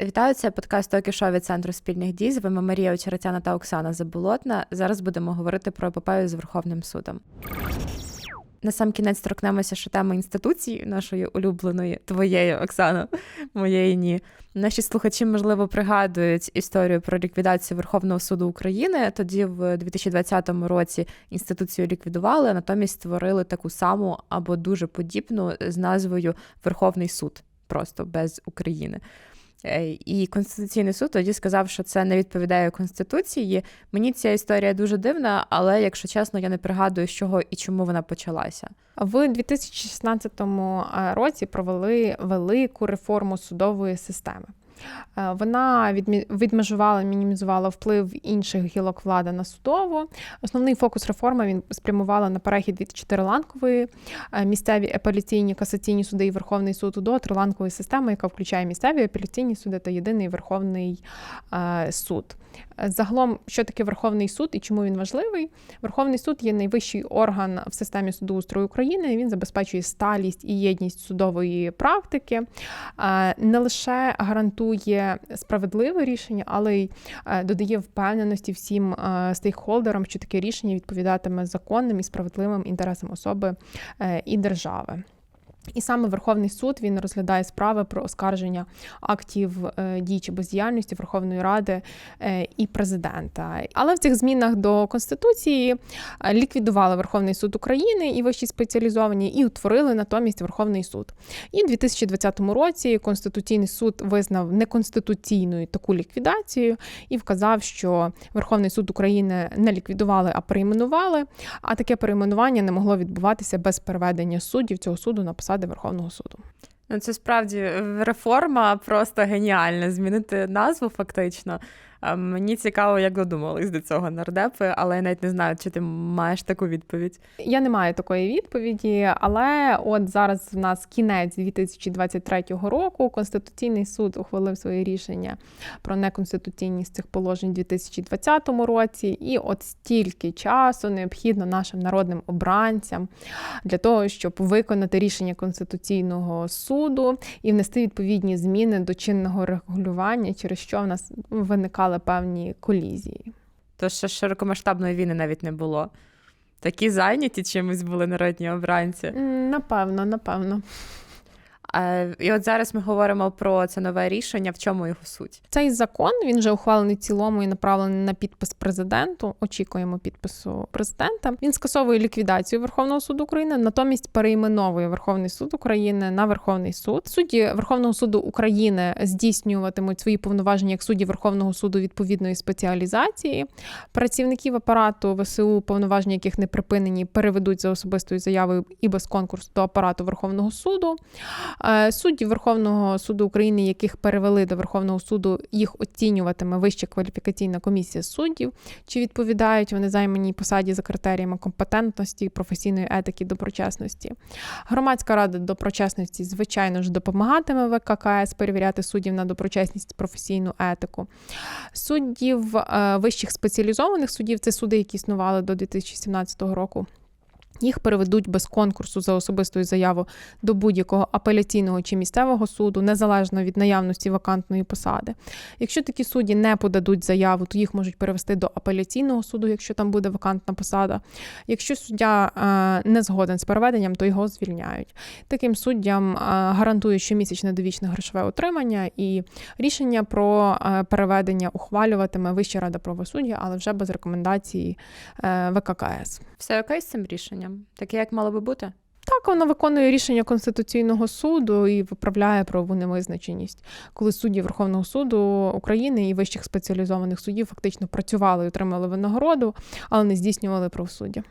Вітаю, це подкаст «Токі Шоу» від центру спільних дій. З вами Марія Очеретяна та Оксана Заболотна. Зараз будемо говорити про епопею з Верховним судом. На сам кінець торкнемося ще теми інституції нашої улюбленої, твоєї, Оксана, моєї ні. Наші слухачі, можливо, пригадують історію про ліквідацію Верховного суду України. Тоді, в 2020 році, інституцію ліквідували, натомість створили таку саму або дуже подібну з назвою Верховний суд, просто без України. Е, І Конституційний суд тоді сказав, що це не відповідає Конституції. Мені ця історія дуже дивна, але якщо чесно, я не пригадую, з чого і чому вона почалася. В 2016 році провели велику реформу судової системи. Е, Вона відмежувала, мінімізувала вплив інших гілок влади на судову. Основний фокус реформи він спрямувала на перехід від чотириланкової е, місцеві апеляційні касаційні суди і Верховний суд до триланкової системи, яка включає місцеві апеляційні суди та єдиний Верховний е, суд. Загалом, що таке Верховний суд і чому він важливий? Верховний суд є найвищий орган в системі судоустрою України. Він забезпечує сталість і єдність судової практики, не лише гарантує справедливе рішення, але й е, додає впевненості всім е, стейкхолдерам, що таке рішення відповідатиме законним і справедливим інтересам особи е, і держави. І саме Верховний суд він розглядає справи про оскарження актів е, дій чи бездіяльності Верховної Ради е, і президента. Але в цих змінах до конституції е, ліквідували Верховний суд України і вищі спеціалізовані, і утворили натомість Верховний суд. І в 2020 році Конституційний суд визнав неконституційною таку ліквідацію і вказав, що Верховний суд України не ліквідували, а перейменували. А таке перейменування не могло відбуватися без переведення суддів цього суду на посади Верховного суду. Ну, це справді реформа просто геніальна. Змінити назву фактично. Мені цікаво, як додумались до цього нардепи, але я навіть не знаю, чи ти маєш таку відповідь. Я не маю такої відповіді, але от зараз в нас кінець 2023 року. Конституційний суд ухвалив своє рішення про неконституційність цих положень у 2020 році. І от стільки часу необхідно нашим народним обранцям для того, щоб виконати рішення Конституційного суду і внести відповідні зміни до чинного регулювання, через що в нас виникали певні колізії. То ще широкомасштабної війни навіть не було. Такі зайняті чимось були народні обранці. Напевно, напевно. І от зараз ми говоримо про це нове рішення. В чому його суть? Цей закон він вже ухвалений цілому і направлений на підпис президенту. Очікуємо підпису президента. Він скасовує ліквідацію Верховного суду України, натомість перейменовує Верховний суд України на Верховний суд. Судді Верховного суду України здійснюватимуть свої повноваження як судді Верховного суду відповідної спеціалізації. Працівників апарату ВСУ, повноваження яких не припинені, переведуть за особистою заявою і без конкурсу до апарату Верховного суду. Е, Судді Верховного суду України, яких перевели до Верховного суду, їх оцінюватиме Вища кваліфікаційна комісія суддів, чи відповідають вони займаній посаді за критеріями компетентності, професійної етики, доброчесності. Громадська рада доброчесності, звичайно ж, допомагатиме ВККС перевіряти суддів на доброчесність, професійну етику. Суддів е, вищих спеціалізованих суддів це суди, які існували до 2017 року. Їх переведуть без конкурсу за особистою заявою до будь-якого апеляційного чи місцевого суду, незалежно від наявності вакантної посади. Якщо такі судді не подадуть заяву, то їх можуть перевести до апеляційного суду, якщо там буде вакантна посада. Якщо суддя е, не згоден з переведенням, то його звільняють. Таким суддям е, гарантують щомісячне довічне грошове отримання і рішення про е, переведення ухвалюватиме Вища рада правосуддя, але вже без рекомендації ВККС. Все окей з цим рішенням? Таке, як мало би бути? Так, вона виконує рішення Конституційного суду і виправляє правову невизначеність, коли судді Верховного суду України і вищих спеціалізованих судів фактично працювали і отримали винагороду, але не здійснювали правосуддя.